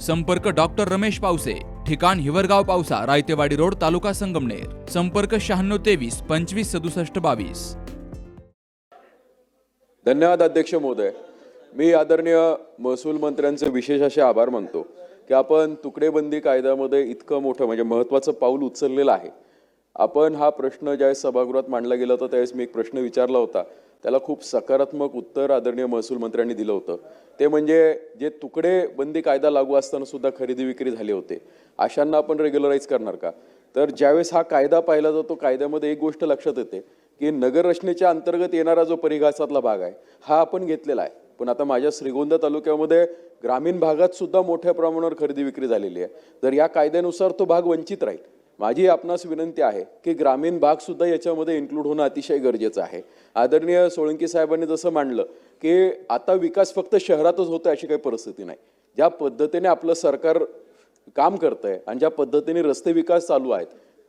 संपर्क डॉक्टर रमेश पावसे ठिकाण हिवरगाव पावसा रायतेवाडी रोड तालुका संगमनेर. संपर्क शहाण्णव तेवीस पंचवीस सदुसष्ट बावीस. धन्यवाद अध्यक्ष महोदय. मी आदरणीय महसूल मंत्र्यांचे विशेष असे आभार मानतो की आपण तुकडेबंदी कायद्यामध्ये इतकं मोठं म्हणजे महत्त्वाचं पाऊल उचललेलं आहे. आपण हा प्रश्न ज्यावेळेस सभागृहात मांडला गेला होता त्यावेळेस मी एक प्रश्न विचारला होता. त्याला खूप सकारात्मक उत्तर आदरणीय महसूल मंत्र्यांनी दिलं होतं. ते म्हणजे जे तुकडे बंदी कायदा लागू असताना सुद्धा खरेदी विक्री झाले होते. अशांना आपण रेग्युलराईज करणार का? तर ज्यावेळेस हा कायदा पाहिला जातो कायद्यामध्ये एक गोष्ट लक्षात येते की नगररचनेच्या अंतर्गत येणारा जो परिघासातला भाग आहे हा आपण घेतलेला आहे. पण आता माझ्या श्रीगोंदा तालुक्यामध्ये ग्रामीण भागात सुद्धा मोठ्या प्रमाणावर खरेदी विक्री झालेली आहे. तर या कायद्यानुसार तो भाग वंचित राहील माझी आपणास विनंती आहे की ग्रामीण भागसुद्धा याच्यामध्ये इन्क्लूड होणं अतिशय गरजेचं आहे. आदरणीय सोळंकी साहेबांनी जसं मांडलं की आता विकास फक्त शहरातच होतो अशी काही परिस्थिती नाही. ज्या पद्धतीने आपलं सरकार काम करतं आहे आणि ज्या पद्धतीने रस्ते विकास चालू आहेत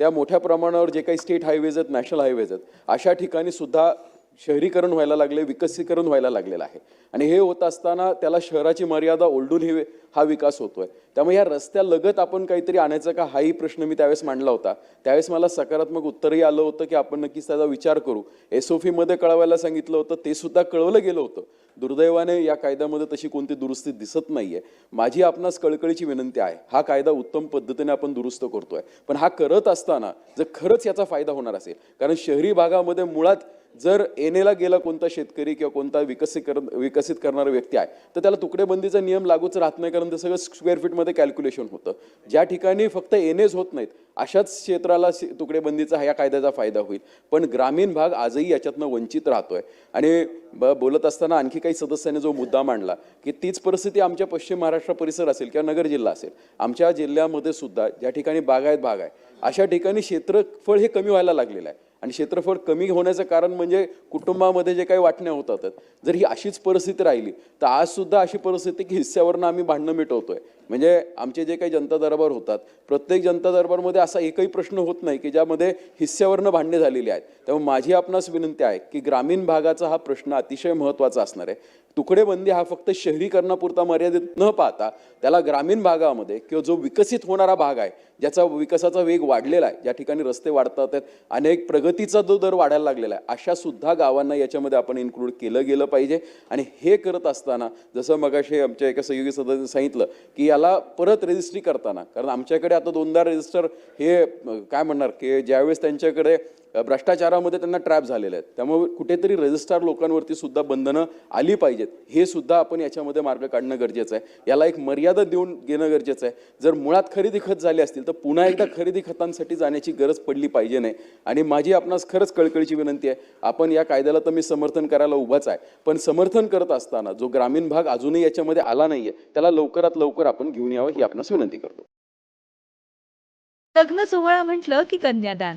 त्या मोठ्या प्रमाणावर जे काही स्टेट हायवेज आहेत नॅशनल हायवेज आहेत अशा ठिकाणी सुद्धा शहरीकरण व्हायला लागले विकसीकरण व्हायला लागलेलं आहे. आणि हे होत असताना त्याला शहराची मर्यादा ओलडून हे हा विकास होतोय. त्यामुळे या रस्त्यालगत आपण काहीतरी आणायचं का हाही प्रश्न मी त्यावेळेस मांडला होता. त्यावेळेस मला सकारात्मक उत्तरही आलं होतं की आपण नक्कीच त्याचा विचार करू. एस ओ कळवायला सांगितलं होतं ते सुद्धा कळवलं गेलं होतं. दुर्दैवाने या कायद्यामध्ये तशी कोणती दुरुस्ती दिसत नाहीये. माझी आपणास कळकळीची विनंती आहे हा कायदा उत्तम पद्धतीने आपण दुरुस्त करतोय. पण हा करत असताना जर खरंच याचा फायदा होणार असेल कारण शहरी भागामध्ये मुळात जर एनेला गेला कोणता शेतकरी किंवा कोणता विकसित कर विकसित करणारा व्यक्ती आहे तर त्याला तुकडेबंदीचा नियम लागूच राहत नाही कारण ते सगळं स्क्वेअर फीटमध्ये कॅल्क्युलेशन होतं. ज्या ठिकाणी फक्त एनेच होत नाहीत अशाच क्षेत्राला तुकडेबंदीचा ह्या या कायद्याचा फायदा होईल. पण ग्रामीण भाग आजही याच्यातनं वंचित राहतोय. आणि ब बोलत असताना आणखी काही सदस्यांनी जो मुद्दा मांडला की तीच परिस्थिती आमच्या पश्चिम महाराष्ट्र परिसर असेल किंवा नगर जिल्हा असेल आमच्या जिल्ह्यामध्ये सुद्धा ज्या ठिकाणी बागायत भाग आहे अशा ठिकाणी क्षेत्रफळ हे कमी व्हायला लागलेलं आहे. आणि क्षेत्रफळ कमी होण्याचं कारण म्हणजे कुटुंबामध्ये जे काही वाटण्या होतात जर ही अशीच परिस्थिती राहिली तर आज सुद्धा अशी परिस्थिती की हिस्स्यावरनं आम्ही भांडणं मिटवतोय. म्हणजे आमचे जे काही जनता दरबार होतात प्रत्येक जनता दरबारमध्ये असा एकही प्रश्न होत नाही की ज्यामध्ये हिस्स्यावरनं भांडणे झालेली आहेत. त्यामुळे माझी आपणास विनंती आहे की ग्रामीण भागाचा हा प्रश्न अतिशय महत्त्वाचा असणार आहे. तुकडेबंदी हा फक्त शहरीकरणापुरता मर्यादित न पाहता त्याला ग्रामीण भागामध्ये किंवा जो विकसित होणारा भाग आहे ज्याचा विकासाचा वेग वाढलेला आहे ज्या ठिकाणी रस्ते वाढतात आहेत अनेक प्रगतीचा जो दर वाढायला लागलेला आहे अशा सुद्धा गावांना याच्यामध्ये आपण इन्क्लूड केलं गेलं पाहिजे. आणि हे करत असताना जसं मगाशी आमच्या एका सहयोगी सदस्याने सांगितलं की याला परत रजिस्ट्री करताना कारण आमच्याकडे आता दोनदा रजिस्टर हे काय म्हणणार की ज्यावेळेस त्यांच्याकडे भ्रष्टाचारामध्ये त्यांना ट्रॅप झालेले आहेत. त्यामुळे कुठेतरी रजिस्ट्रार लोकांवरती सुद्धा बंधनं आली पाहिजेत. हे सुद्धा आपण याच्यामध्ये मार्ग काढणं गरजेचं आहे. याला एक मर्यादा देऊन घेणं गरजेचं आहे. जर मुळात खरेदी खत झाले असतील तर पुन्हा एकदा खरेदी खतांसाठी जाण्याची गरज पडली पाहिजे नाही. आणि माझी आपणास खरंच कळकळीची विनंती आहे. आपण या कायद्याला तर मी समर्थन करायला उभाच आहे. पण समर्थन करत असताना जो ग्रामीण भाग अजूनही याच्यामध्ये आला नाहीये त्याला लवकरात लवकर आपण घेऊन यावं ही आपणास विनंती करतो. लग्न सोहळा म्हटलं की कन्यादान?